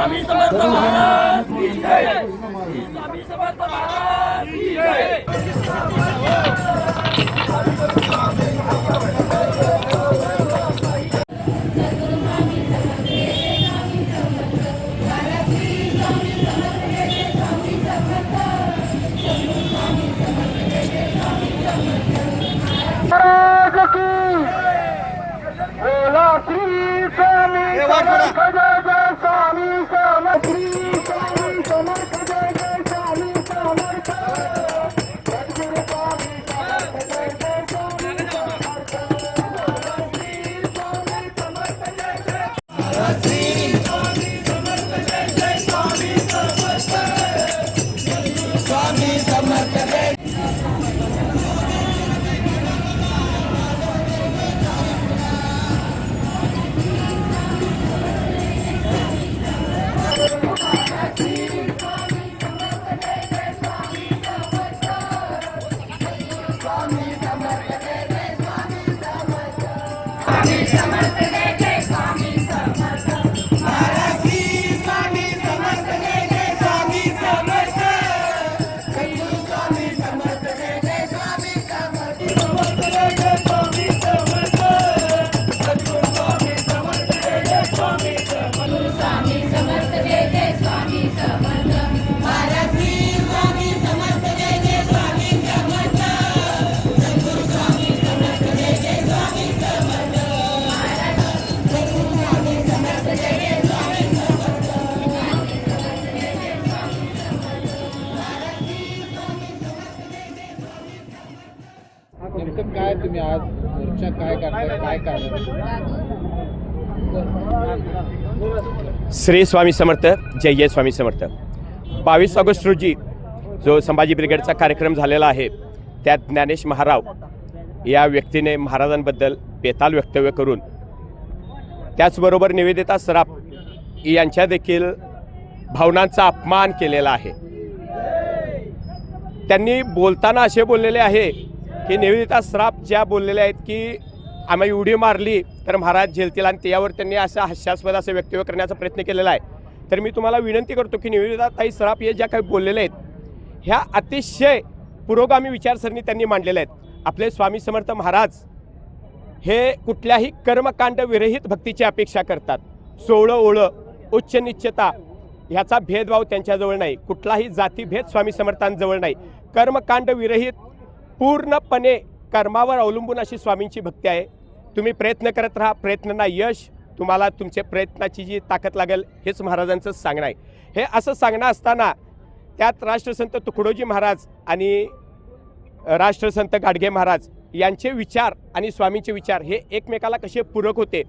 स्वामी समर्थ महाराज की जय. श्री स्वामी समर्थ महाराज की जय. महाराज स्वामी नेमकं काय तुम्ही आज मोर्चा काय करताय? काय कारण श्री स्वामी समर्थ जय जय स्वामी समर्थ. बावीस ऑगस्ट रोजी जो संभाजी ब्रिगेडचा कार्यक्रम झालेला आहे त्यात ज्ञानेश महाराव या व्यक्तीने महाराजांबद्दल बेताल वक्तव्य करून त्याचबरोबर निवेदिता सराफ यांच्या देखील भावनांचा अपमान केलेला आहे. त्यांनी बोलताना असे बोललेले आहे की निवेदिता श्राप ज्या बोललेल्या आहेत की आम्ही उडी मारली तर महाराज झेलतील आणि त्यावर त्यांनी असं हास्यास्पद असं वक्तव्य करण्याचा प्रयत्न केलेला आहे. तर मी तुम्हाला विनंती करतो की निवेदिता ताई श्राप हे ज्या काही बोललेल्या आहेत ह्या अतिशय पुरोगामी विचारसरणी त्यांनी मांडलेल्या आहेत. आपले स्वामी समर्थ महाराज हे कुठल्याही कर्मकांड विरहित भक्तीची अपेक्षा करतात. सोळं ओळं उच्च निश्चता ह्याचा भेदभाव त्यांच्याजवळ नाही. कुठलाही जातीभेद स्वामी समर्थांजवळ नाही. कर्मकांड विरहित पूर्णपणे कर्मावर अवलंबून अशी स्वामींची भक्ती आहे. तुम्ही प्रयत्न करत राहा प्रयत्नांना यश. तुम्हाला तुमच्या प्रयत्नाची जी ताकद लागेल हेच महाराजांचं सांगणं आहे. हे असं सांगणं असताना त्यात राष्ट्रसंत तुकडोजी महाराज आणि राष्ट्रसंत गाडगे महाराज यांचे विचार आणि स्वामींचे विचार हे एकमेकाला कसे पूरक होते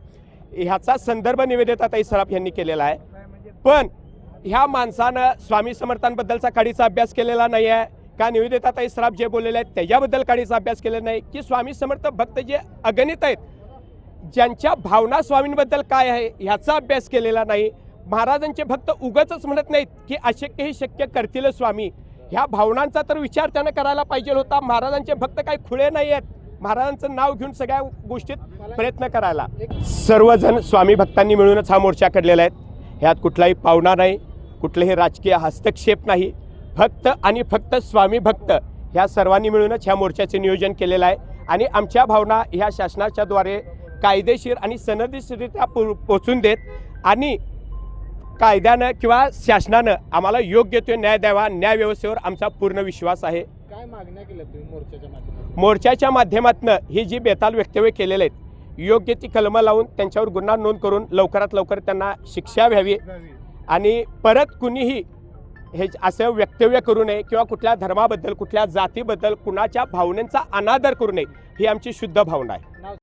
ह्याचा संदर्भ निवेदिताताई सराफ यांनी केलेला आहे. पण ह्या माणसानं स्वामी समर्थांबद्दलचा काडीचा अभ्यास केलेला नाही आहे का निवेदिताताई सराफ जे बोललेले आहेत? त्याच्याबद्दल काडीचा अभ्यास केलेला नाही. की स्वामी समर्थ भक्त जे अगणित आहेत ज्यांच्या भावना स्वामींबद्दल काय आहे ह्याचा अभ्यास केलेला नाही. महाराजांचे भक्त उगतच म्हणत नाहीत की अशक्य हे शक्य करतील स्वामी. ह्या भावनांचा तर विचार त्यानं करायला पाहिजे होता. महाराजांचे भक्त काही खुळे नाही आहेत. महाराजांचं नाव घेऊन सगळ्या गोष्टीत प्रयत्न करायला. सर्वजण स्वामी भक्तांनी मिळूनच हा मोर्चा काढलेला आहे. ह्यात कुठलाही पावना नाही. कुठलेही राजकीय हस्तक्षेप नाही. फक्त आणि फक्त स्वामी भक्त ह्या सर्वांनी मिळूनच ह्या मोर्चाचे नियोजन केलेलं आहे. आणि आमच्या भावना ह्या शासनाच्या द्वारे कायदेशीर आणि सनदीशीरित्या पो पोचून देत आणि कायद्यानं किंवा शासनानं आम्हाला योग्य तो न्याय द्यावा न्याय व्यवस्थेवर आमचा पूर्ण विश्वास आहे. काय मागण्या केल्या तुम्ही मोर्चाच्या माध्यमातून? मोर्चाच्या माध्यमातून ही जी बेताल वक्तव्य केलेले आहेत योग्य ती कलमं लावून त्यांच्यावर गुन्हा नोंद करून लवकरात लवकर त्यांना शिक्षा व्हावी. आणि परत कुणीही हे असं वक्तव्य करू नये किंवा कुठल्या धर्माबद्दल कुठल्या जातीबद्दल कुणाच्या भावनेचा अनादर करू नये ही आमची शुद्ध भावना आहे.